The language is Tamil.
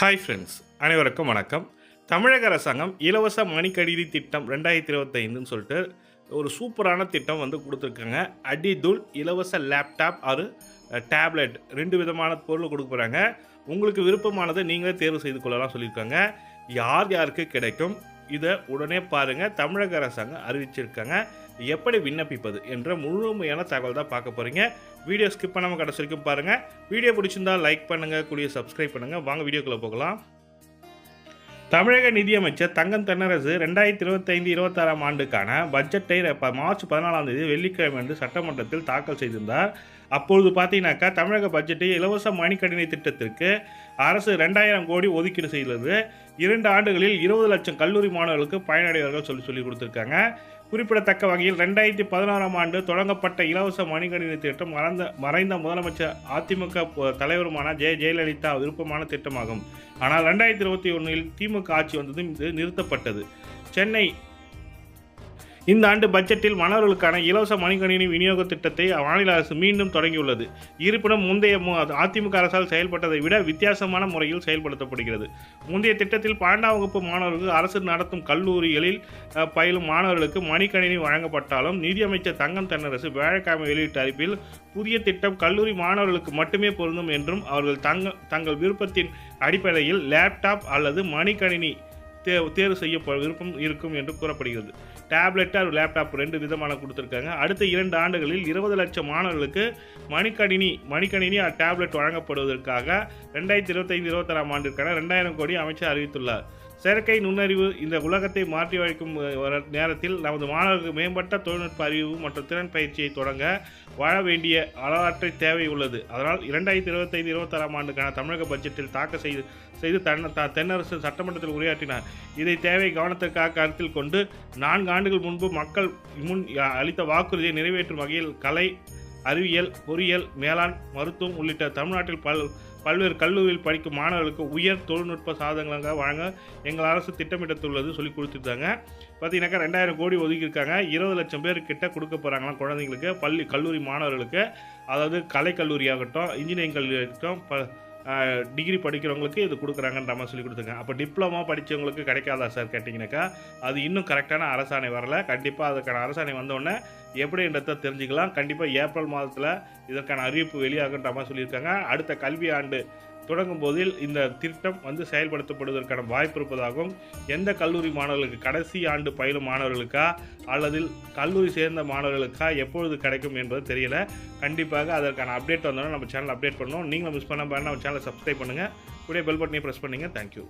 ஹாய் ஃப்ரெண்ட்ஸ் அனைவருக்கும் வணக்கம். தமிழக அரசாங்கம் இலவச மணிக்கடிதி திட்டம் ரெண்டாயிரத்தி இருபத்தைந்துன்னு சொல்லிட்டு ஒரு சூப்பரான திட்டம் வந்து கொடுத்துருக்காங்க. அடிதுல் இலவச லேப்டாப் ஆறு டேப்லெட் ரெண்டு விதமான பொருள் கொடுக்க போகிறாங்க உங்களுக்கு விருப்பமானதை நீங்களே தேர்வு செய்து கொள்ளலாம் சொல்லியிருக்காங்க. யார் யாருக்கு கிடைக்கும்? இதை உடனே பாருங்கள் தமிழக அரசாங்கம் அறிவிச்சிருக்காங்க. எப்படி விண்ணப்பிப்பது என்ற முழுமையான தகவல் தான் பார்க்க போகிறீங்க வீடியோ ஸ்கிப் பண்ணாமல் கடைசி வரைக்கும் பாருங்கள் வீடியோ பிடிச்சிருந்தா லைக் பண்ணுங்கள் கூடிய சப்ஸ்கிரைப் பண்ணுங்கள் வாங்க வீடியோக்குள்ளே போகலாம். தமிழக நிதியமைச்சர் தங்கம் தென்னரசு ரெண்டாயிரத்தி இருபத்தைந்து இருபத்தாறாம் ஆண்டுக்கான பட்ஜெட்டை மார்ச் பதினாலாம் தேதி வெள்ளிக்கிழமை அன்று சட்டமன்றத்தில் தாக்கல் செய்திருந்தார். அப்பொழுது பார்த்தீங்கன்னாக்கா தமிழக பட்ஜெட்டை இலவச மணிக்கணினி திட்டத்திற்கு அரசு ரெண்டாயிரம் கோடி ஒதுக்கீடு செய்துள்ளது. இரண்டு ஆண்டுகளில் இருபது லட்சம் கல்லூரி மாணவர்களுக்கு பயனடைவார்கள் சொல்லி சொல்லி கொடுத்துருக்காங்க. குறிப்பிடத்தக்க வகையில் ரெண்டாயிரத்தி பதினாறாம் ஆண்டு தொடங்கப்பட்ட இலவச மணிகணினி திட்டம் மறந்த மறைந்த முதலமைச்சர் அதிமுக தலைவருமான ஜெய ஜெயலலிதா விருப்பமான திட்டமாகும். ஆனால் ரெண்டாயிரத்தி இருபத்தி ஒன்றில் திமுக ஆட்சி வந்ததும் இது நிறுத்தப்பட்டது. சென்னை இந்த ஆண்டு பட்ஜெட்டில் மாணவர்களுக்கான இலவச மணிக்கணினி விநியோக திட்டத்தை மாநில அரசு மீண்டும் தொடங்கியுள்ளது. இருப்பினும் முந்தைய அதிமுக அரசால் செயல்பட்டதை விட வித்தியாசமான முறையில் செயல்படுத்தப்படுகிறது. முந்தைய திட்டத்தில் பன்னெண்டாம் வகுப்பு மாணவர்களுக்கு அரசு நடத்தும் கல்லூரிகளில் பயிலும் மாணவர்களுக்கு மணிக்கணினி வழங்கப்பட்டாலும் நிதியமைச்சர் தங்கம் தென்னரசு வியாழக்கிழமை வெளியிட்ட அறிப்பில் புதிய திட்டம் கல்லூரி மாணவர்களுக்கு மட்டுமே பொருந்தும் என்றும் அவர்கள் தங்க தங்கள் விருப்பத்தின் அடிப்படையில் லேப்டாப் அல்லது மணிக்கணினி தே தேர்வு செய்ய விருப்பம் இருக்கும் என்று கூறப்படுகிறது. டேப்லெட் அது லேப்டாப் ரெண்டு விதமான கொடுத்துருக்காங்க. அடுத்த இரண்டு ஆண்டுகளில் இருபது லட்சம் மாணவர்களுக்கு மணிக்கணினி மணிக்கணினி டேப்லெட் வழங்கப்படுவதற்காக ரெண்டாயிரத்தி இருபத்தைந்து இருபத்தாறாம் ஆண்டிற்கான ரெண்டாயிரம் கோடி அமைச்சர் அறிவித்துள்ளார். செயற்கை நுண்ணறிவு இந்த உலகத்தை மாற்றி வைக்கும் நேரத்தில் நமது மாணவர்களுக்கு மேம்பட்ட தொழில்நுட்ப அறிவு மற்றும் திறன் பயிற்சியை தொடங்க வாழ வேண்டிய அளவற்றை தேவை உள்ளது. அதனால் இரண்டாயிரத்தி இருபத்தைந்து இருபத்தாறாம் ஆண்டுக்கான தமிழக பட்ஜெட்டில் தாக்கல் செய்து செய்து தன் த- தென்னரசு சட்டமன்றத்தில் உரையாற்றினார். இதை தேவை கவனத்திற்காக கருத்தில் கொண்டு நான்கு ஆண்டுகள் முன்பு மக்கள் முன் அளித்த வாக்குறுதியை நிறைவேற்றும் வகையில் கலை அறிவியல் பொறியியல் மேலாண் மருத்துவம் உள்ளிட்ட தமிழ்நாட்டில் பல் பல்வேறு கல்லூரியில் படிக்கும் மாணவர்களுக்கு உயர் தொழில்நுட்ப சாதனங்களாக வழங்க எங்கள் அரசு திட்டமிட்டுள்ளது சொல்லி கொடுத்துருக்காங்க. பார்த்தீங்கன்னாக்கா ரெண்டாயிரம் கோடி ஒதுக்கியிருக்காங்க. இருபது லட்சம் பேர் கிட்ட கொடுக்க போகிறாங்களாம் குழந்தைங்களுக்கு பள்ளி கல்லூரி மாணவர்களுக்கு. அதாவது கலை ஆகட்டும் இன்ஜினியரிங் கல்லூரி ஆகட்டும் ப டிகிரி படிக்கிறவங்களுக்கு இது கொடுக்குறாங்கன்ற மாதிரி சொல்லி கொடுத்துங்க. அப்போ டிப்ளமோ படித்தவங்களுக்கு கிடைக்காதா சார் கேட்டிங்கனாக்கா அது இன்னும் கரெக்டான அரசாணை வரல. கண்டிப்பாக அதுக்கான அரசாணை வந்தோடனே எப்படின்றத தெரிஞ்சுக்கலாம். கண்டிப்பாக ஏப்ரல் மாதத்தில் இதற்கான அறிவிப்பு வெளியாகுன்ற மாதிரி சொல்லியிருக்காங்க. அடுத்த கல்வி ஆண்டு தொடங்கும் போதில் இந்த திட்டம் வந்து செயல்படுத்தப்படுவதற்கான வாய்ப்பு இருப்பதாகவும் எந்த கல்லூரி மாணவர்களுக்கு கடைசி ஆண்டு பயிலும் மாணவர்களுக்கா அல்லது கல்லூரி சேர்ந்த மாணவர்களுக்கா எப்பொழுது கிடைக்கும் என்பது தெரியல. கண்டிப்பாக அதற்கான அப்டேட் வந்தோன்னா நம்ம சேனல் அப்டேட் பண்ணோம் நீங்களும் மிஸ் பண்ண நம்ம சேனலை சப்ஸ்கிரைப் பண்ணுங்கள் கூடிய பெல் பட்டனையும் ப்ரெஸ் பண்ணுங்கள் தேங்க்யூ